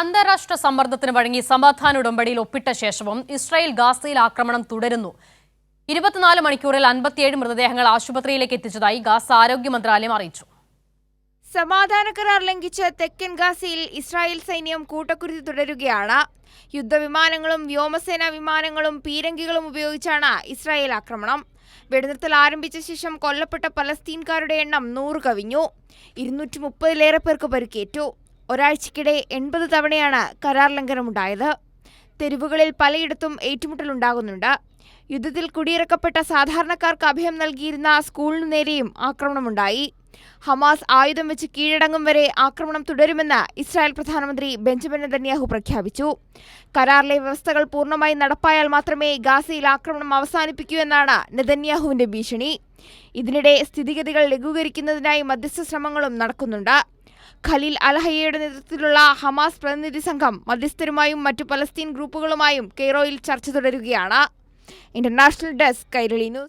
അന്താരാഷ്ട്ര സമ്മർദ്ദത്തിന് വഴങ്ങി സമാധാന ഉടമ്പടിയിൽ ഒപ്പിട്ട ശേഷവും ഇസ്രായേൽ ഗാസയിൽ ആക്രമണം തുടരുന്നു. ഇരുപത്തിനാല് മണിക്കൂറിൽ അൻപത്തിയേഴ് മൃതദേഹങ്ങൾ ആശുപത്രിയിലേക്ക് എത്തിച്ചതായി ഗാസ ആരോഗ്യ മന്ത്രാലയം അറിയിച്ചു. സമാധാന കരാർ ലംഘിച്ച് തെക്കൻ ഗാസയിൽ ഇസ്രായേൽ സൈന്യം കൂട്ടക്കുരുതി തുടരുകയാണ്. യുദ്ധവിമാനങ്ങളും വ്യോമസേനാ വിമാനങ്ങളും പീരങ്കികളും ഉപയോഗിച്ചാണ് ഇസ്രായേൽ ആക്രമണം. വെടിനിർത്തൽ ആരംഭിച്ച ശേഷം കൊല്ലപ്പെട്ട പലസ്തീൻകാരുടെ എണ്ണം നൂറ് കവിഞ്ഞു. ഇരുന്നൂറ്റി മുപ്പതിലേറെ പേർക്ക് പരിക്കേറ്റു. ഒരാഴ്ചക്കിടെ എൺപത് തവണയാണ് കരാർ ലംഘനമുണ്ടായത്. തെരുവുകളിൽ പലയിടത്തും ഏറ്റുമുട്ടലുണ്ടാകുന്നുണ്ട്. യുദ്ധത്തിൽ കുടിയിറക്കപ്പെട്ട സാധാരണക്കാർക്ക് അഭയം നൽകിയിരുന്ന സ്കൂളിനു നേരെയും ആക്രമണമുണ്ടായി. ഹമാസ് ആയുധം വെച്ച് കീഴടങ്ങും വരെ ആക്രമണം തുടരുമെന്ന് ഇസ്രായേൽ പ്രധാനമന്ത്രി ബെഞ്ചമിൻ നെതന്യാഹു പ്രഖ്യാപിച്ചു. കരാറിലെ വ്യവസ്ഥകൾ പൂർണമായി നടപ്പായാൽ മാത്രമേ ഗാസയിൽ ആക്രമണം അവസാനിപ്പിക്കൂ എന്നാണ് നെതന്യാഹുവിന്റെ ഭീഷണി. ഇതിനിടെ സ്ഥിതിഗതികൾ ലഘൂകരിക്കുന്നതിനായി മധ്യസ്ഥ ശ്രമങ്ങളും നടക്കുന്നുണ്ട്. ഖലീൽ അൽഹയ്യയുടെ നേതൃത്വത്തിലുള്ള ഹമാസ് പ്രതിനിധി സംഘം മധ്യസ്ഥരുമായും മറ്റു പലസ്തീൻ ഗ്രൂപ്പുകളുമായും കെയ്റോയിൽ ചർച്ച തുടരുകയാണ്. International desk Kairali news.